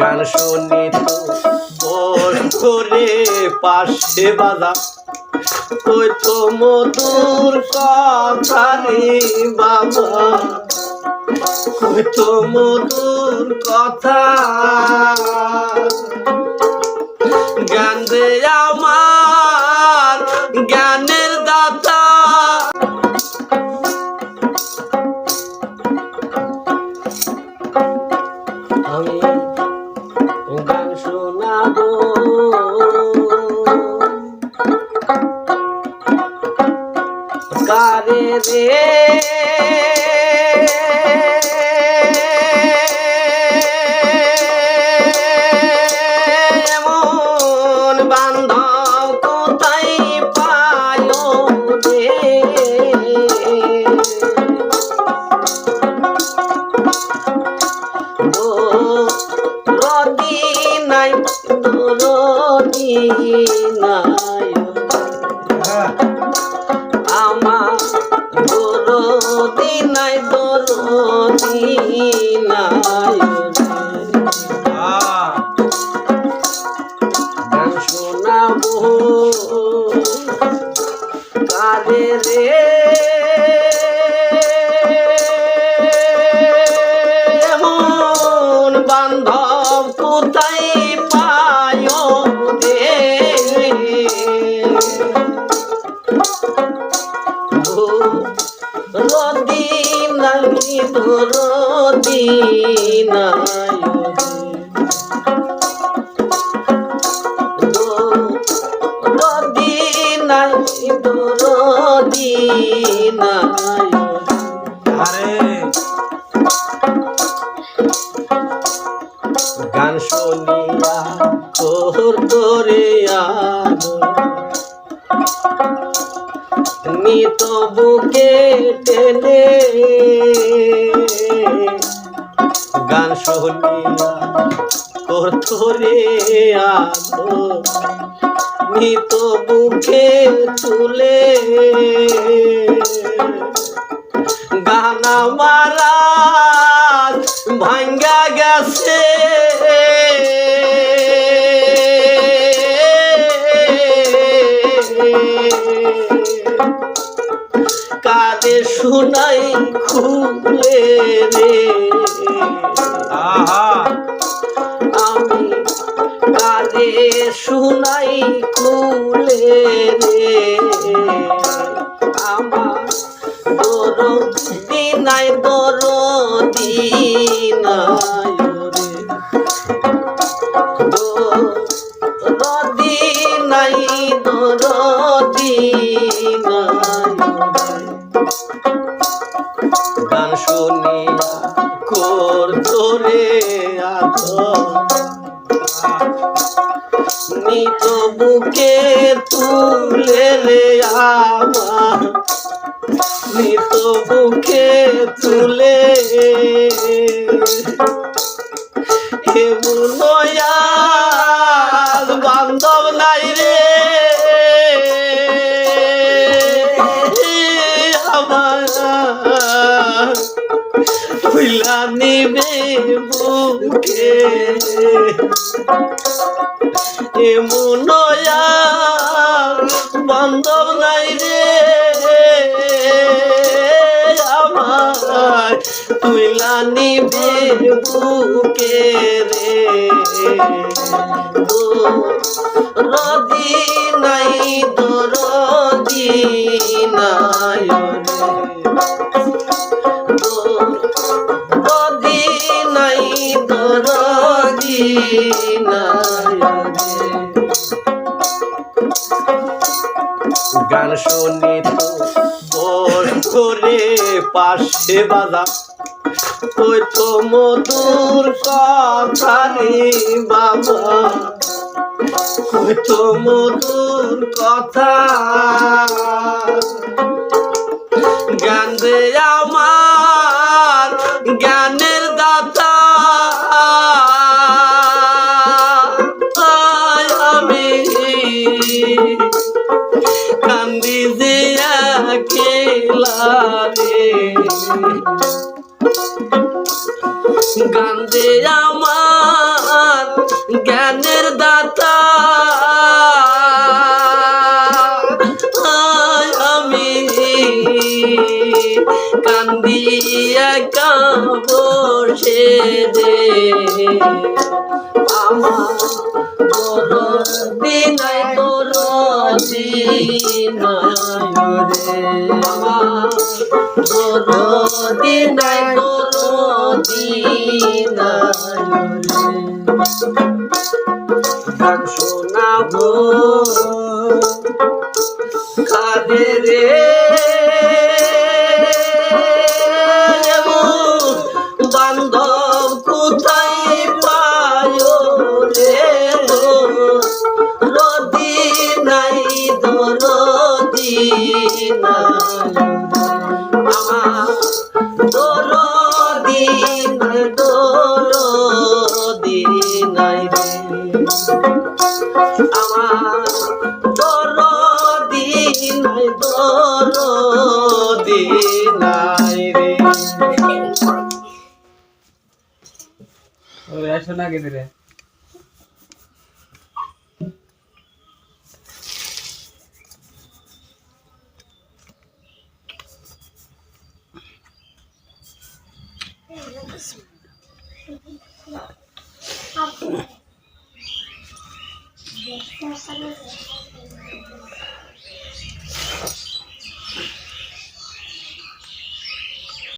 গান শুনি করে পাশে বাজা। ওই তো মধুর কথা রে বাবা। ওই তো মধুর কথা। জ্ঞান দে আমার জ্ঞানের কারে রে। বান্ধব কোথায় পায় নাই নাই। দরদি নাই দরদি নাই রদি নাই রদি নাই আরে। গান শুনিয়া তোর তোরে আলো। নিত বুকে টেনে গান শুনিয়া তোর তোরে আলো নিত বুকে তুলে গানা মারা ভাঙ্গা গেছে। আমি কাদে শুনাই খুলে রে আমার দরদি নাই দরদি নাই গান শুনিয়া কর তোরে আদর। নিত বুকে তুলে রে আমার। নিত বুকে তুলে। হে বান্ধব নাই রে। তুইলা নিবে বুকে এমন বান্ধব নাই রে। আমার তুইলা নিবে বুকে রে। ও রদি নাই দরদি। গান শুনি করে পাশে বাজা। ওই তো মধুর কথা রে বাবা। ওই তো মধুর কথা গান্ধে আমার জ্ঞানের দাতা। আমি কান্দিয়া কাবসে দে আমার দিনায় তোর দিনায় দরদি নাই দরদি নাই রে গান শোনাবো কাঁদে রে বান্ধব কোথায় পায় নাই ಚೆನ್ನಾಗಿದ್ದೀರಿ